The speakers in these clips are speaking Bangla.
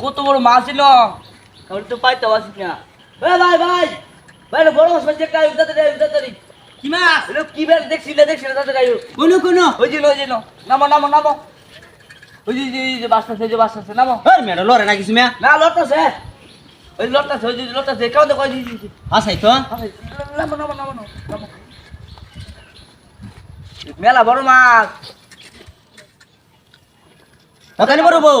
কত বড় মাছ ছিল? তো পাইতে পারছি না ভাই ভাই ভাই বড় মাছ পাইছে একটা দেয় কি মাছ? এটা কি বের দেখছি না দেখছি না তাতে গাইও কোন কোন। ওই যে ওই যে নামো নামো নামো ওই যে যে যে বাসটাছে ওই যে বাসটাছে নামো। ওই মেয়েটা লড়ে না কিছু মেয়া? না লড়তাছে। ওই লড়তাছে ওই যে লড়তাছে কেমন দেখো ওই যে যে- যে। হাসাই তো। নামো নামো নামো নামো। মেলা বড় মাছ। ওখানে বড় বউ?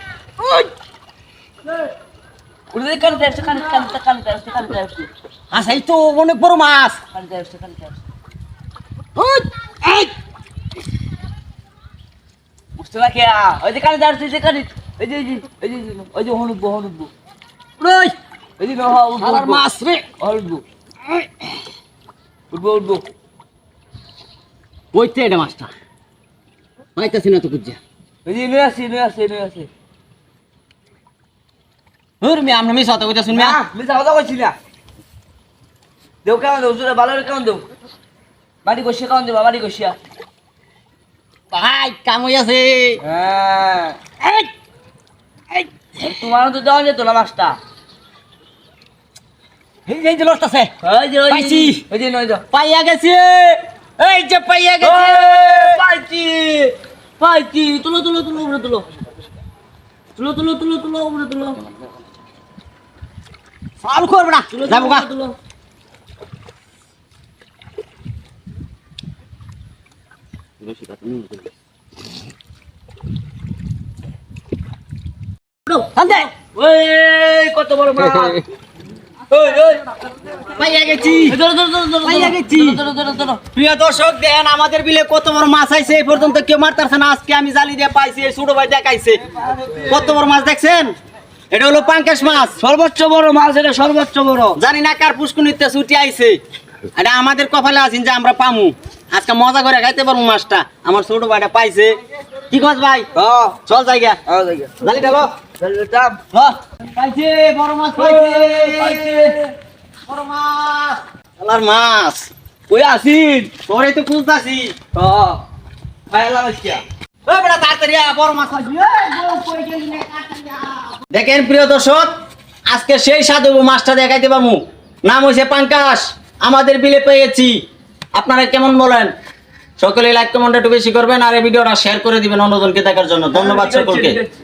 তো অনেক বড় মাছ। বুঝতে ওই যে যে কানি ওই যে ওই যে ওই যে ওই যে হনুকবো হনুকবো ওই, ওই যে মাছ রে। উঠবো উঠবো উঠবো বইতে এটা মাছটা। পাইতাছি না তো কুজ্জা ওই যে নিয়ে আসি নিয়ে আসি নিয়ে আসি। হুর মিয়া আমরা মিস হতে কইতা শুন না মিয়া কইছি না। দেও কেমন দেও জোরে ভালো করে কেমন দেও বাড়ি বসিয়া কেমন দেবা বাড়ি বসিয়া ভাই কাম হই আছে হ্যাঁ। এই, এই, তোমার তো দেওয়া যেত না মাছটা। এই যে এই যে লড়তাছে ওই যে ওই যে পাইছি। ওই যে নয় পাইয়া গেছে। এই যে পাইয়া গেছে। পাইছি। পাইছি। তুলো তুলো তুলো উপরে তুলো। তুলো তুলো তুলো তুলো উপরে তুলো। সাল করবে না। যাব গা। কত বড় মাছ। প্রিয় দর্শক দেখেন আমাদের বিলে কত বড় মাছ আইছে এই পর্যন্ত কেউ মারতারছে না। আজকে আমি জালি দিয়ে পাইছি এই ছোট ভাই দেখাইছে। কত বড় মাছ দেখছেন? এটা হলো পাঙ্কাশ মাছ সর্বোচ্চ বড় মাছ এটা সর্বোচ্চ বড়। জানি না কার পুষ্কুনিতে ছুটি আইছে। এটা আমাদের কপালে আছেন যে আমরা পামু। আজকে মজা করে খাইতে পারব মাছটা। আমার ছোট ভাইটা পাইছে। কি কস ভাই? হ্যাঁ চল জায়গা দেখো জালি ঢালো। পাইছে বড় মাছ পাইছে। বড় মাছ। আলার মাছ। ওই আসিন তোরে তো খুঁজতাছি। পায়লা মাছিয়া ওই তাড়াতাড়ি বড় মাছ পাইছি। বড় কই গেলি। দেখেন প্রিয় দর্শক আজকে সেই সাধু মাছটা দেখাইতে পারব। নাম হয়েছে পাঙ্কাশ আমাদের বিলে পেয়েছি। আপনারা কেমন বলেন? সকলে লাইক কমেন্ট একটু বেশি করবেন আর এই ভিডিওটা শেয়ার করে দিবেন অন্যজনকে দেখার জন্য। ধন্যবাদ সকলকে। ঠিক আছে।